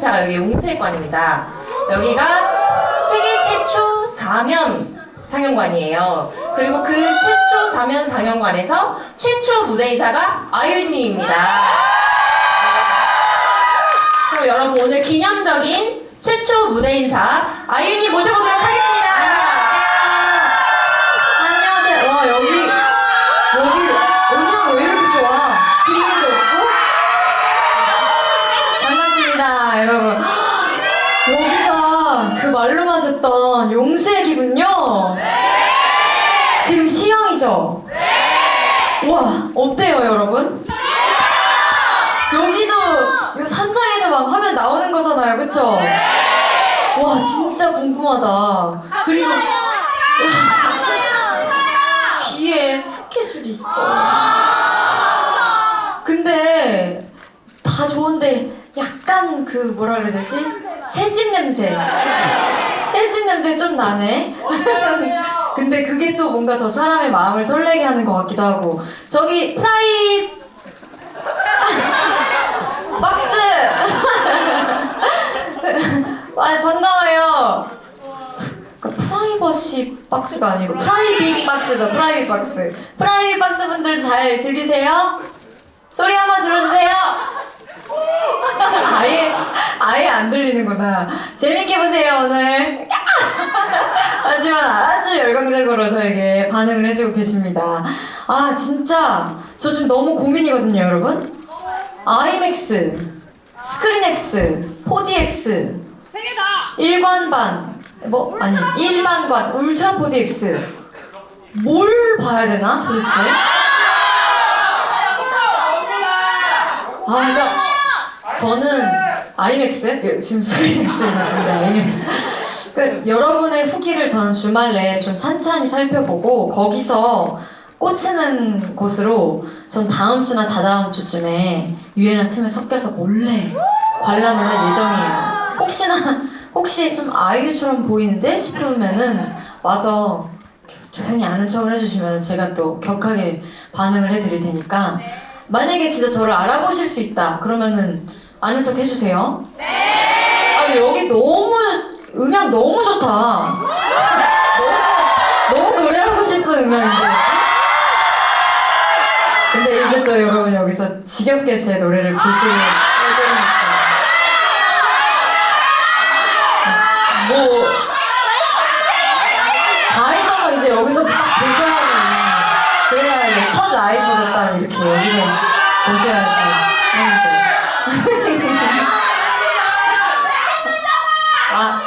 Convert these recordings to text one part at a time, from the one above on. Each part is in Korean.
상차가 여기 용세관입니다. 여기가 세계 최초 사면 상영관이에요. 그리고 그 최초 사면 상영관에서 최초 무대이사가 아이유님입니다. 그럼 여러분 오늘 기념적인 최초 무대 인사 아이유님 모셔보도록 하겠습니다. 안녕하세요. 와 여기 여기 음향 왜 이렇게 좋아? 그림도 없고 여러분. 여기가 그 말로만 듣던 용수액이군요. 지금 시영이죠? 와 어때요, 여러분? 여기도 요 산장에도 막 화면 나오는 거잖아요, 그쵸? 와 진짜 궁금하다. 그리고 뒤에 스케줄이 있어. 근데 다 좋은데 약간 그 뭐라 그래야 되지? 새집 냄새. 새집 냄새 좀 나네. 근데 그게 또 뭔가 더 사람의 마음을 설레게 하는 것 같기도 하고. 저기 프라이 박스. 아, 반가워요. 그 프라이버시 박스가 아니고 프라이빗 박스죠 프라이빗 박스 프라이빗 박스 분들 잘 들리세요? 소리 한번 들어주세요 아예 아예 안 들리는구나. 재밌게 보세요 오늘. 하지만 아주 열광적으로 저에게 반응을 해주고 계십니다. 아 진짜. 저 지금 너무 고민이거든요 여러분. 아이맥스 스크린X 4DX 일관반 뭐 아니 일반관 울트라 4DX 뭘 봐야 되나 도대체? 아 그러니까 저는 아이맥스 예, 지금 스크린X에 있습니다. 아이맥스 그 여러분의 후기를 저는 주말 내에 좀 찬찬히 살펴보고 거기서 꽂히는 곳으로 전 다음 주나 다다음 주쯤에 유엔한 팀에 섞여서 몰래 관람을 할 예정이에요. 혹시나 혹시 좀 아이유처럼 보이는데 싶으면은 와서 조용히 아는 척을 해주시면 제가 또 격하게 반응을 해드릴 테니까. 만약에 진짜 저를 알아보실 수 있다 그러면은 아는 척 해주세요. 네. 아니 여기 너무 음향 너무 좋다. 너무 너무 노래하고 싶은 음향인데. 근데 이제 또 여러분 여기서 지겹게 제 노래를 예정이니까. 뭐, 다 했으면 이제 여기서 딱 보셔야 돼요. 그래야 첫 라이브로 딱 이렇게 여기서 보셔야지 하는데. 아,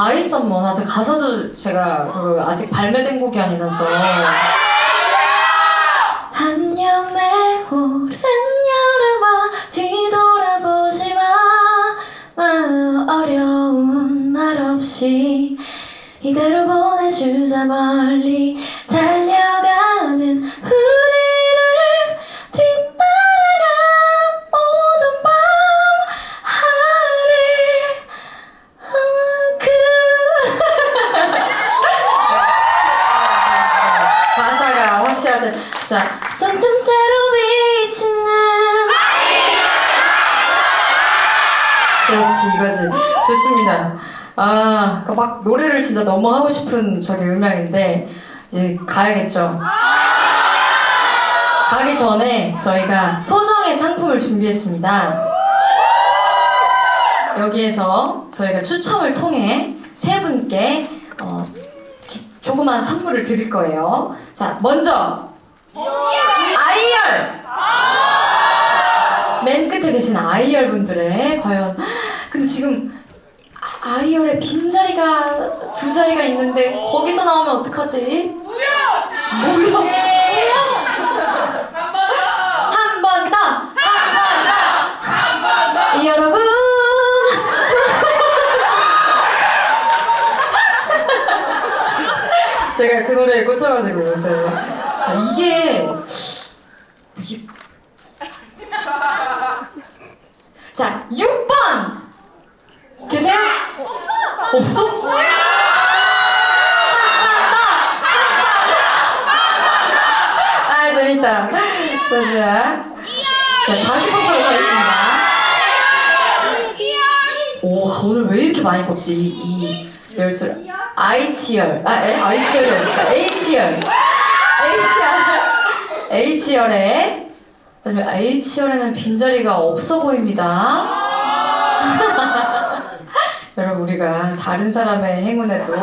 다, 다 했었뭐. 아직 가사도 제가 그 아직 발매된 곡이 아니라서. 안녕 내 오랜 여름아 뒤돌아보지 마 아, 어려운 말 없이 이대로 보내주자 멀리 달려 그렇지 이거지. 좋습니다. 아막 노래를 진짜 너무 하고 싶은 저기 음향인데 이제 가야겠죠? 가기 전에 저희가 소정의 상품을 준비했습니다. 여기에서 저희가 추첨을 통해 세 분께 어, 조그만 선물을 드릴 거예요. 자 먼저 아이열! 맨 끝에 계신 아이열 분들의 과연 지금 아- 아이열의 빈자리가 두 자리가 있는데 거기서 나오면 어떡하지? 무려 무려 한 번 더! 한 번 더! 여러분 제가 그 노래에 꽂혀가지고 요새 자 이게 이게 자 6번 계세요? 없어? 아 재밌다. 자, 자, 자 다시 보도록 하겠습니다. 오 오늘 왜 이렇게 많이 뽑지? 이, 이 열술. 아이치열. 아 에? 아이치열이 어딨어? H열. H열. H열에. 하지만 H열에는 빈자리가 없어 보입니다 우리가 다른 사람의 행운에도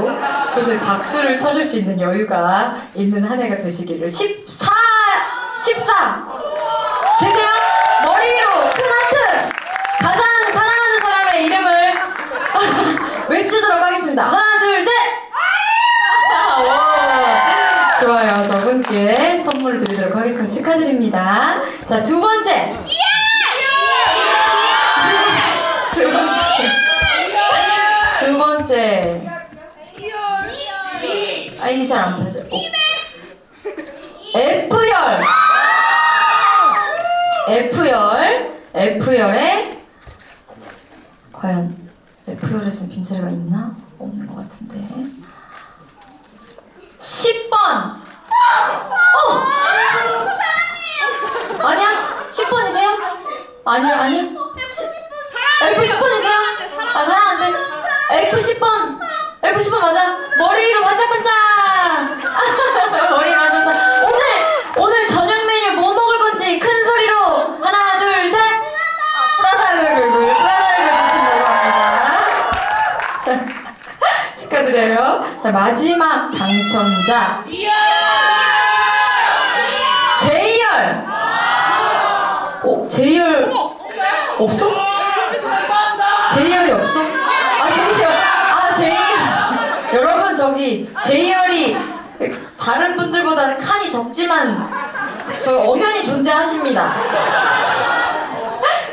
소소히 박수를 쳐줄 수 있는 여유가 있는 한 해가 되시기를 14 14 계세요? 머리 위로 큰 하트! 가장 사랑하는 사람의 이름을 외치도록 하겠습니다. 하나 둘셋! 좋아요. 저분께 선물을 드리도록 하겠습니다. 축하드립니다. 자 두 번째 두 번째 두 번째 아이 잘안 보죠 F열. F열. F열에 과연 F열에서 빈자리가 있나? 없는 것 같은데. 10번. 어! 아니야? 10번이세요? 아니요 아니요. F10번이세요? 아 사랑한대 F10번. F10번 맞아. 머리 위로 반짝반짝. 머리 반짝반짝. 오늘 오늘 저녁 메뉴 뭐 먹을 건지 큰 소리로 하나 둘셋. 프라다를 굴굴 프라다를 굴신다고 합니다. 자 축하드려요. 자 마지막 당첨자. 제이열. 어? 제이열 없어? 제이열이 없어? 아 제이열 아 제이열 여러분 저기 제이열이 다른 분들보다 칸이 적지만 저 엄연히 존재하십니다.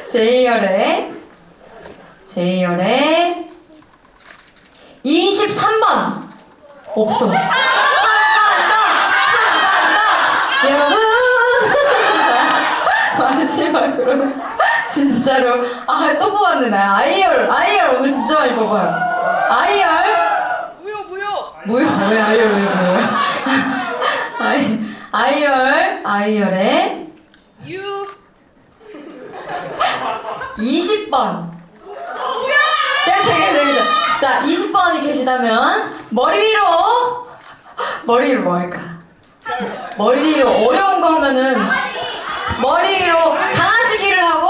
제이열의 제이열의 23번 없어 여러분. 마지막으로 진짜로 아 또 뽑았네. 나 아이열 아이열 오늘 진짜 많이 뽑아요. 아이열 무효 뭐야? 왜 아이열 왜 뭐야 아이 아이열 아이열의 유. 20번. 자 20번이 계시다면 머리 위로 머리 위로 뭐 할까? 머리 위로 어려운 거 하면은 머리 위로 강아지기를 하고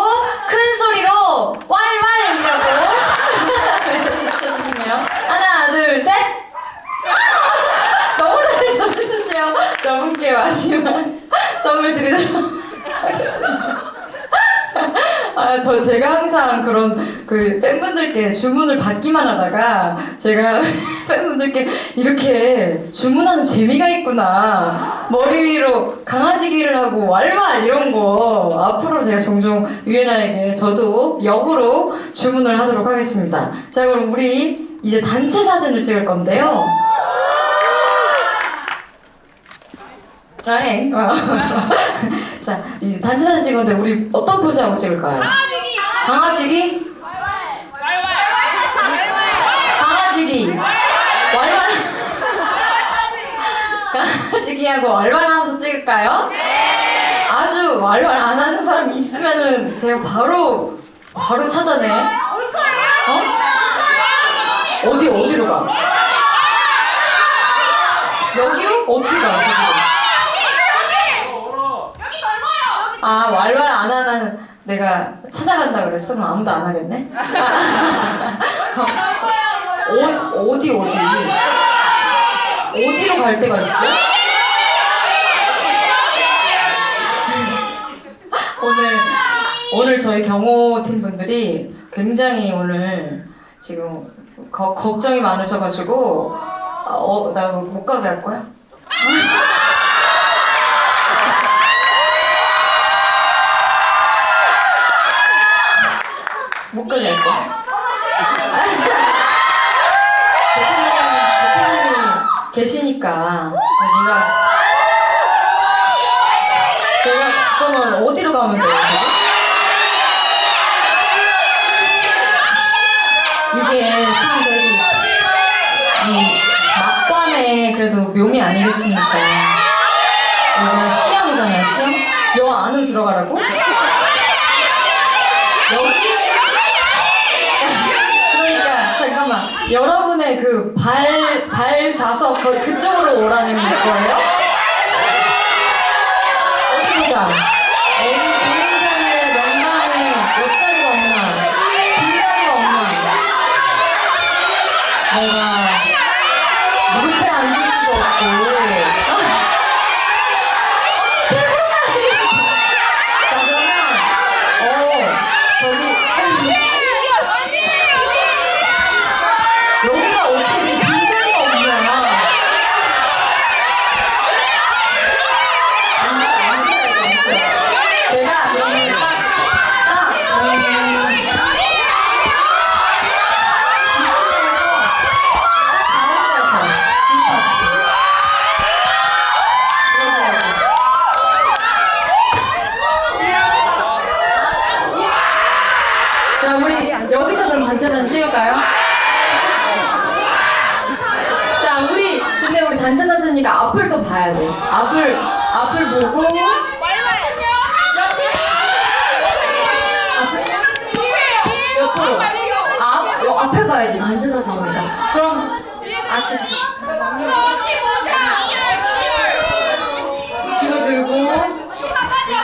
큰 소리로 왈왈 이라고 해주시네요. 하나 둘 셋. 너무 잘했어 여분께 마지막 선물 드리도록 하겠습니다. 아, 저 제가 항상 그런 그 팬분들께 주문을 받기만 하다가 제가 팬분들께 이렇게 주문하는 재미가 있구나. 머리 위로 강아지기를 하고 왈왈 이런 거 앞으로 제가 종종 유엔아에게 저도 역으로 주문을 하도록 하겠습니다. 자, 그럼 우리 이제 단체 사진을 찍을 건데요. 아행. 자, 이 단체 사진 찍었는데 우리 어떤 포즈 하고 찍을까요? 강아지기 강아지기? 왈왈 강아지기. 왈왈. 강아지기하고 왈왈 하면서 찍을까요? 아주 왈왈 안 하는 사람 있으면은 제가 바로 바로 찾아내. 어? 어디 어디로 가? 여기로? 어떻게 가? 저기로? 아 왈왈 안 하면 내가 찾아간다 그랬어? 그럼 아무도 안 하겠네? 어, 어디 어디? 어디로 갈 데가 있어? 오늘 오늘 저희 경호팀 분들이 굉장히 오늘 지금 거- 걱정이 많으셔가지고 어, 나 못 가게 할 거야? 할 거야. 대표님, 대표님이 계시니까 제가 제가 그러면 어디로 가면 돼요? 이게 참 그래도 이 막관의 그래도 묘미 아니겠습니까? 여기가 시험이잖아요, 시험? 여 안으로 들어가라고? 여기? 여러분의 그 발, 발 좌석 그, 그쪽으로 오라는 거예요? 어디 보자. 어디 좋은 자리에 명당에 옆자리가 없나? 빈자리가 없나? 내가 무릎에 앉을 수도 없고. 아, 어, 제발 자, 그러면, 어, 저기. 여기가 어떻게 이렇게 빈자리가 없냐. 앉아, 앉아야 돼. 제가 그러면 딱, 딱, 음, 이쯤에서 딱 가운데서 김밥. 자, 우리 여기서 그럼 단체 사진 찍을까요? 자, 우리 근데 우리 단체 사진이니까 앞을 또 봐야 돼. 앞을 앞을 보고 앞을 옆으로 앞 요, 앞에 봐야지 단체 사진이니까. 그럼 앞에 이거 들고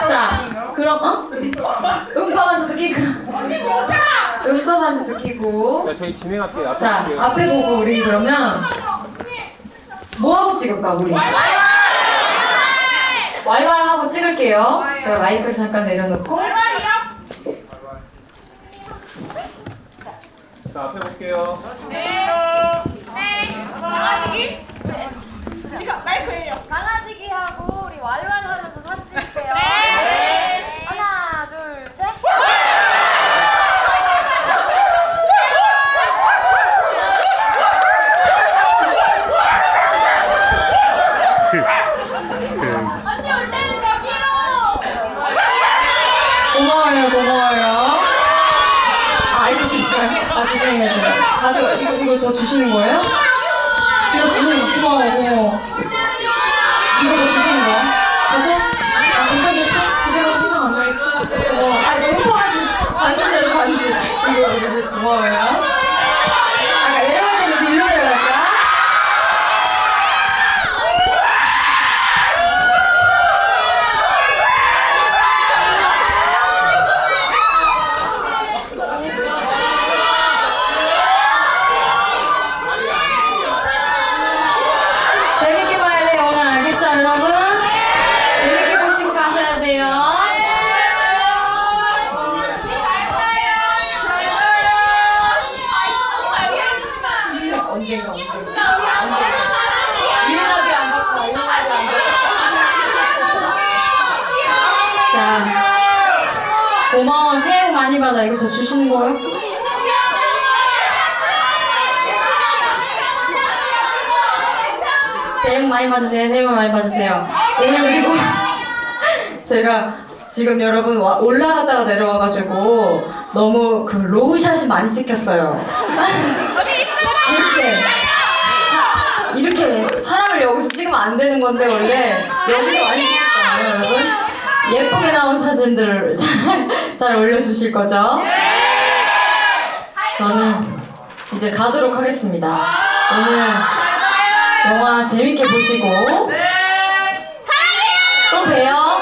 자, 그럼 어? 음파 반지도 끼고 음파 반지도 끼고 자, 저희 진행할게요. 앞에 자, 볼게요. 앞에 보고 우리 그러면 뭐 하고 찍을까 우리? 왈왈 하고 찍을게요. 제가 마이크를 잠깐 내려놓고 자, 앞에 볼게요. 강아지기 하고 우리 왈왈 하면서 사진 찍을게요. 하나, 둘, 셋. 언니 올 때는 여기로. 고마워요, 고마워요. 아 이거 줄까요? 아 죄송해요, 제가. 아 저 저 주시는 거예요? 이거 주시는 거 고마워. 이거 저 주시는 거야? 가져? 아 괜찮겠어? 집에 가서 생각 안 나겠어? 고마워. 아 너무 반지 반지 줘야지 반지. 이거 이거 고마워요. 아까 내려갈 때는 우리 일로 내려갈까? 재밌게 봐야 돼요 오늘 알겠죠 여러분? 재밌게 보시고 가셔야 돼요 언젠가 언젠가 유행하지 않았다 유행하지 않았다 자 고마워 새해 복 많이 받아 이거 저 복 많이 받으세요. 새해 복 많이 받으세요. 오늘 그리고 제가 지금 여러분 와- 올라갔다가 내려와가지고 너무 그 로우샷이 많이 찍혔어요. 이렇게 하- 이렇게 사람을 여기서 찍으면 안 되는 건데 원래 여기서 많이 찍혔잖아요 여러분. 예쁘게 나온 사진들을 잘, 잘 올려주실 거죠? 저는 이제 가도록 하겠습니다. 오늘 영화 재밌게 보시고 또 봬요.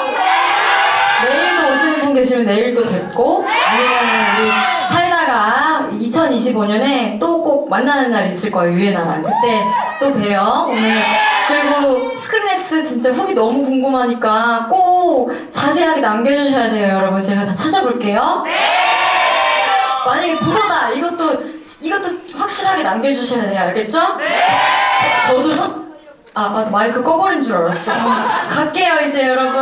내일도 오시는 분 계시면 내일 또 뵙고 아니면 우리 살다가 2025년에 또 꼭 만나는 날 있을 거예요 유엔아랑 그때 또 봬요. 오늘 그리고 스크린엑스 진짜 후기 너무 궁금하니까 꼭 자세하게 남겨주셔야 돼요 여러분. 제가 다 찾아볼게요 만약에 불어다 이것도 이것도 확실하게 남겨주셔야 돼요. 알겠죠? 저, 저도 선... 아 맞아. 마이크 꺼버린 줄 알았어. 갈게요 이제 여러분